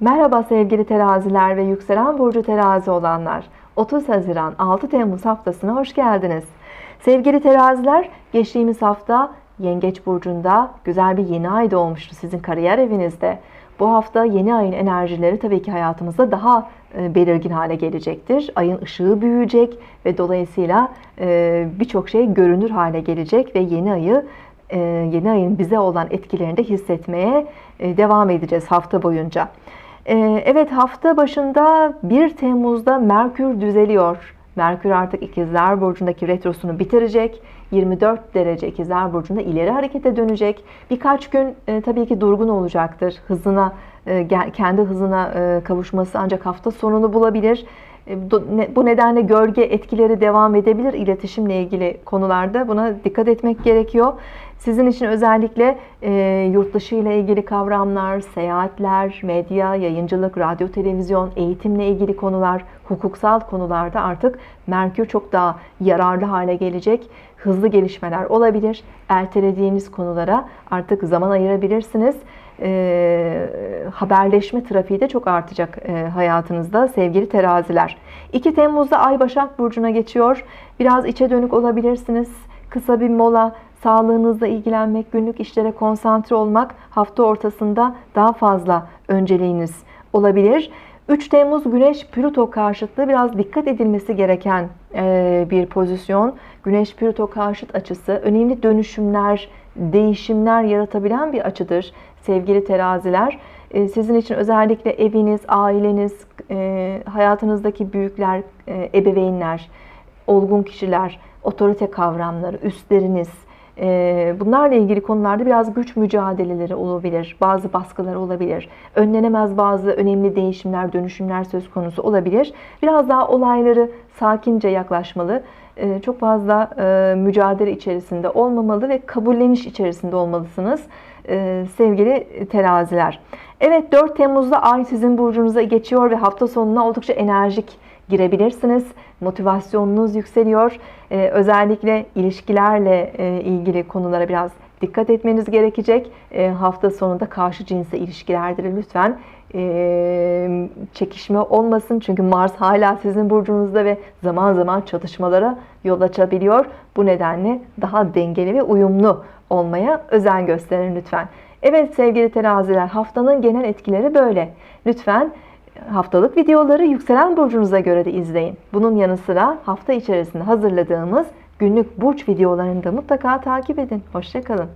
Merhaba sevgili teraziler ve yükselen burcu terazi olanlar. 30 Haziran 6 Temmuz haftasına hoş geldiniz. Sevgili teraziler geçtiğimiz hafta Yengeç burcunda güzel bir yeni ay doğmuştu sizin kariyer evinizde. Bu hafta yeni ayın enerjileri tabii ki hayatımızda daha e, belirgin hale gelecektir. Ayın ışığı büyüyecek ve dolayısıyla e, birçok şey görünür hale gelecek ve yeni ayı e, yeni ayın bize olan etkilerini de hissetmeye devam edeceğiz hafta boyunca. Evet hafta başında 1 Temmuz'da Merkür düzeliyor. Merkür artık ikizler burcundaki retrosunu bitirecek. 24 derece ikizler burcunda ileri harekete dönecek. Birkaç gün e, tabii ki durgun olacaktır. Hızına e, kendi hızına e, kavuşması ancak hafta sonunu bulabilir. E, bu nedenle gölge etkileri devam edebilir iletişimle ilgili konularda. Buna dikkat etmek gerekiyor. Sizin için özellikle e, yurt dışı ile ilgili kavramlar, seyahatler, medya, yayıncılık, radyo, televizyon, eğitimle ilgili konular, hukuksal konularda artık Merkür çok daha yararlı hale gelecek. Hızlı gelişmeler olabilir. Ertelediğiniz konulara artık zaman ayırabilirsiniz. E, haberleşme trafiği de çok artacak e, hayatınızda sevgili teraziler. 2 Temmuz'da Ay Başak Burcu'na geçiyor. Biraz içe dönük olabilirsiniz. Kısa bir mola, sağlığınızla ilgilenmek, günlük işlere konsantre olmak hafta ortasında daha fazla önceliğiniz olabilir. 3 Temmuz Güneş Plüto karşıtlığı biraz dikkat edilmesi gereken e, bir pozisyon. Güneş Plüto karşıt açısı önemli dönüşümler, değişimler yaratabilen bir açıdır sevgili teraziler. E, sizin için özellikle eviniz, aileniz, e, hayatınızdaki büyükler, ebeveynler, olgun kişiler, otorite kavramları, üstleriniz, bunlarla ilgili konularda biraz güç mücadeleleri olabilir, bazı baskılar olabilir, önlenemez bazı önemli değişimler, dönüşümler söz konusu olabilir. Biraz daha olayları sakince yaklaşmalı, ee, çok fazla e, mücadele içerisinde olmamalı ve kabulleniş içerisinde olmalısınız ee, sevgili teraziler. Evet 4 Temmuz'da Ay sizin burcunuza geçiyor ve hafta sonuna oldukça enerjik girebilirsiniz. Motivasyonunuz yükseliyor. Ee, özellikle ilişkilerle e, ilgili konulara biraz dikkat etmeniz gerekecek. E, hafta sonunda karşı cinsle ilişkilerde lütfen e, çekişme olmasın. Çünkü Mars hala sizin burcunuzda ve zaman zaman çatışmalara yol açabiliyor. Bu nedenle daha dengeli ve uyumlu olmaya özen gösterin lütfen. Evet sevgili teraziler haftanın genel etkileri böyle. Lütfen haftalık videoları yükselen burcunuza göre de izleyin. Bunun yanı sıra hafta içerisinde hazırladığımız günlük burç videolarını da mutlaka takip edin. Hoşçakalın.